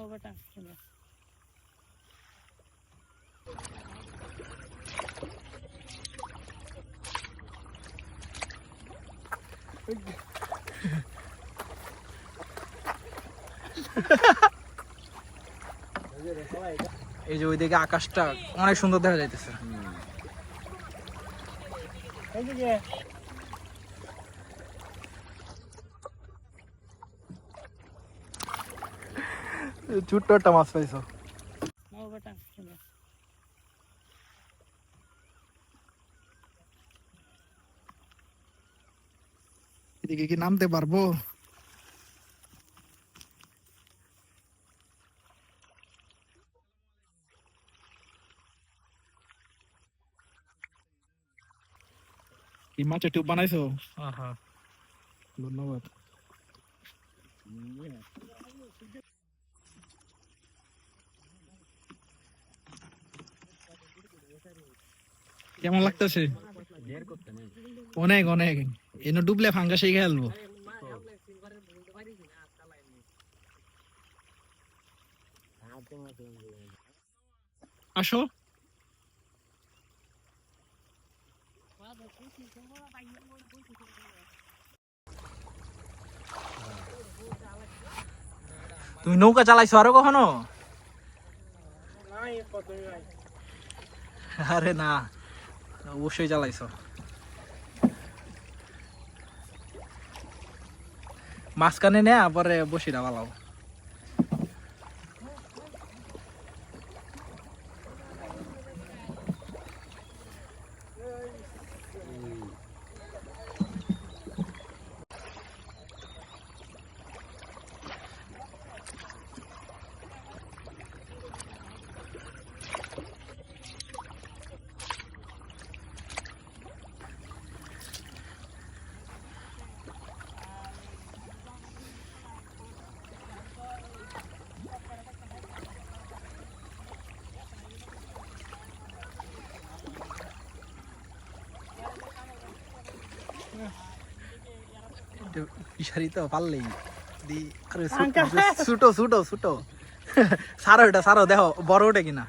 ও বেটা শুনে এই যে ওইদিকে আকাশটা অনেক সুন্দর দেখা যাইতেছে। ছোট্ট একটা মাছ পাইছো ও বেটা শুনে এদিকে কি নামতে পারব কি মাছের টিউব বানাইছো ধন্যবাদ কেমন লাগতেছে? অনেক অনেক। এনে ডুবলে ফাঙ্গা সেই খেলব। আসো। তুমি নৌকা চালাইছো আরও কখনো? আরে না। অবশ্যই চালাইছো মাঝখানে নে পরে বসিরা বালাও ফিশারি তো পারলেই। দি আরে ছুটো ছুটো ছুটো সারো এটা সারো দেখো বড় ওঠে কিনা।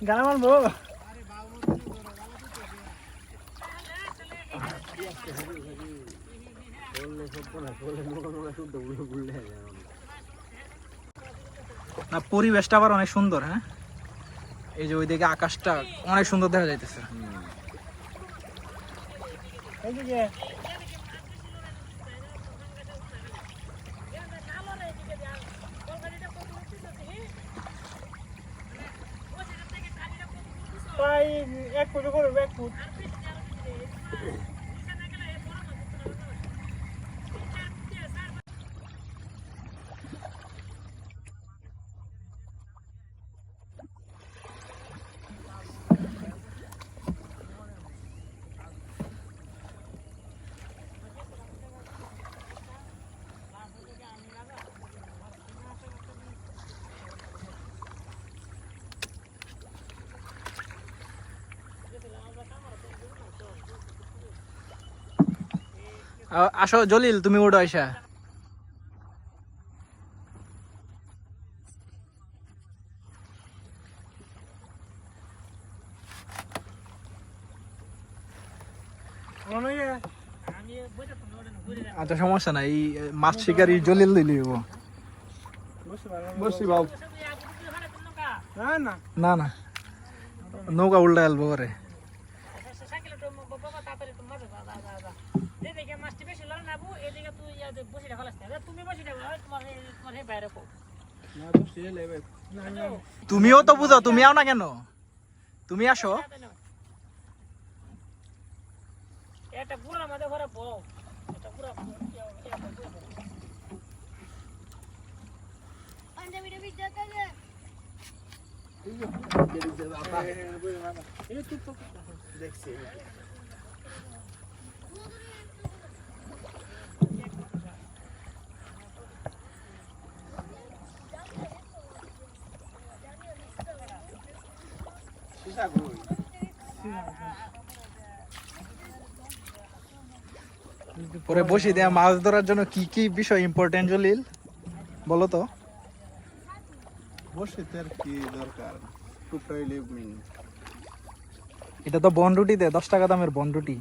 গানা না পরিবেশটা আবার অনেক সুন্দর হ্যাঁ? এই যে ওইদিকে আকাশটা অনেক সুন্দর দেখা যাইতেছে। এক ফুট করবে এক ফুট আসো জলিল তুমি উঠো আইসা। আচ্ছা সমস্যা নাই এই মাছ শিকারি জলিল দিলি হব বসে ভালো বসি বাবু না না না না নৌকা উল্টা এলবো করে সাইকেল তো বাবা তাড়াতাড়ি তো মাঝে যা যা যা এদিকে মাছটি বেশি লড় না বু এদিকে তুই বসে রাখা লাগছে তুমি বসে রাখো তোমার তোমার বাইরে কো তুমিও তো বুঝো তুমি আও না কেন তুমি আসো এটা পুরা মাঝে ঘরে এটা পুরা পরে বসে দেয়া মাছ ধরার জন্য কি কি বিষয় ইম্পর্টেন্ট জলিল? বলো তো। বসিতের কি দরকার? এটা তো বন রুটি দে দশ টাকা দামের বন রুটি।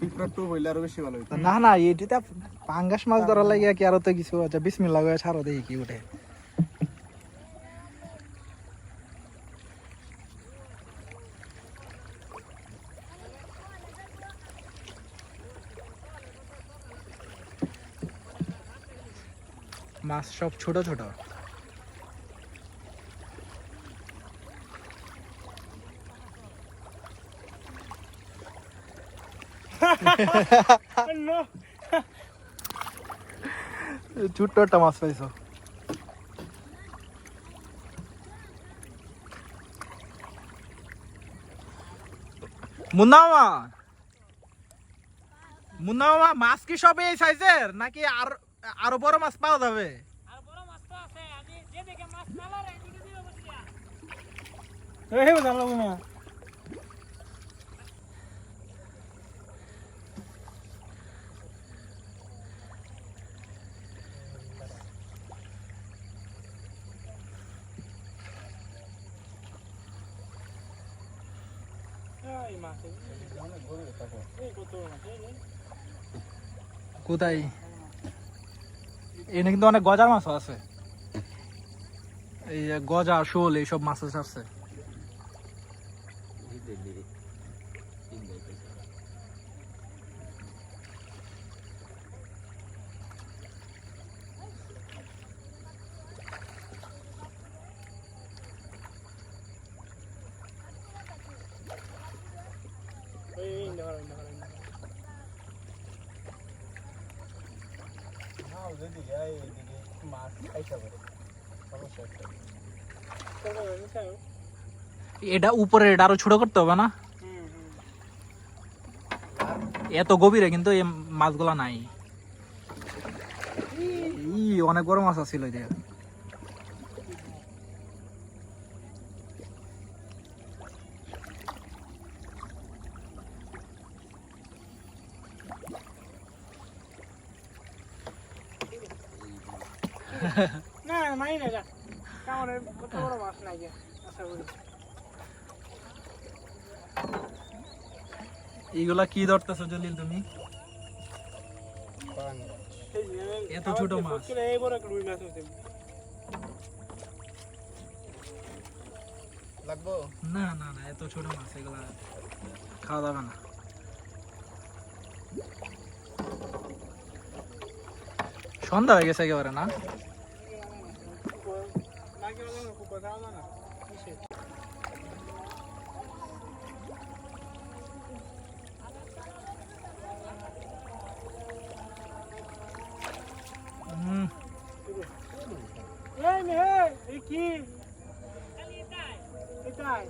টুকরা হইলে আরও বেশি ভালো হইতো। না না এটিতে পাঙ্গাস মাছ ধরার লাগে কি আরও তো কিছু আচ্ছা বিসমিল্লাহ করে ছাড়ো দেখি কি উঠে। মাছ সব ছোট ছোট। ছোট্ট একটা মাছ পাইছো। মুন্নামা মুন্নামা মাছ কি সব এই সাইজের নাকি আর আরও বড় মাছ পাওয়া যাবে। কোথায় এখানে কিন্তু অনেক গজার মাছও আছে। এই গজা শোল এইসব মাছ আছে এই এই ইন্দা করা, ইন্দা করা, ইন্দা করা। হ্যাঁ মাছ। এটা উপরে, এটা আরও ছোট করতে হবে না। এত গভীরে কিন্তু এই মাছগুলা নাই অনেক বড় মাছ আছিল না মাই না যা। কত বড় মাছ নাই আশা করি। এইগুলা কি ধরতেছো জলিল তুমি? এত ছোট মাছ। এই বড় রুই মাছ হইছে। লাগবো? না না না এত ছোট মাছ এগুলা খাওয়া যাবে না। সন্ধ্যা হয়ে গেছে একেবারে না? বলো না, খুব কথা বলো না। কিসের? হুম, এই মেয়ে, এই কি? খালি এটাই এটাই।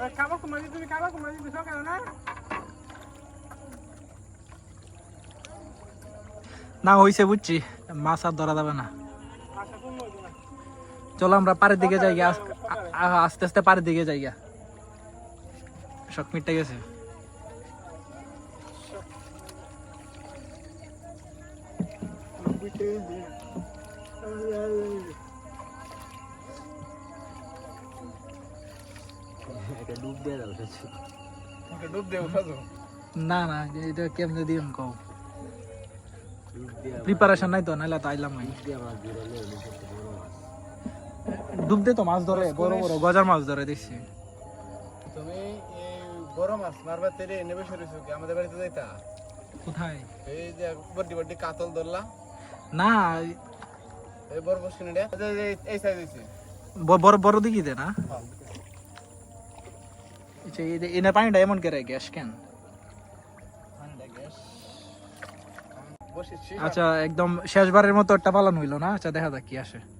ওই খাবার কমাই দিতে, তুমি খাবার কমাই দিতে সকালে না? না হইছে বুঝছি মাছ আর ধরা যাবে না আশা কম হইতো না। চলো আমরা পাড়ের দিকে যাই গিয়া। আস- আ- আ- আস্তে আস্তে পাড়ের দিকে যাই গিয়া। শখ মিটে গেছে ওকে ডুব দিয়ে উঠা যাও না না, এটা কেমনে দিম কও প্রিপারেশন নাই তো, নাইলে তো আইলাম নাই ডুব দে তো মাছ ধরে বড় বড় গজার মাছ ধরে দেখছি। তুমি বড় মাছ মারবা তেরে এনে বসে রয়েছো কি? আমাদের বাড়িতে যাইতা? কোথায়? এই যে বড্ডি বড্ডি কাতল ধরলা। না এই বড় বসে নিয়ে এই সাইজ হইছে। বড় বড় দিকে দে না। আচ্ছা, এই যে- এনে পানিটা এমন করে গ্যাস কেন? বসেছি। আচ্ছা একদম শেষবারের মতো একটা পালন হইল না? আচ্ছা দেখা যাক কি আসে।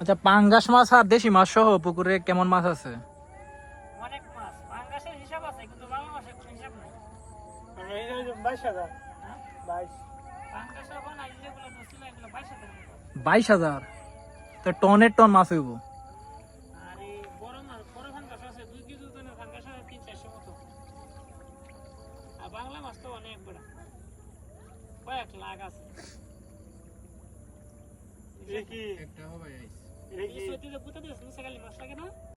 আচ্ছা পাঙ্গাস মাছ আর দেশি মাছ সহ পুকুরে কেমন মাছ আছে? বাইশ হাজার? তো টনের টন মাছ হইব। puta Deus, não se agalha, mas chega não.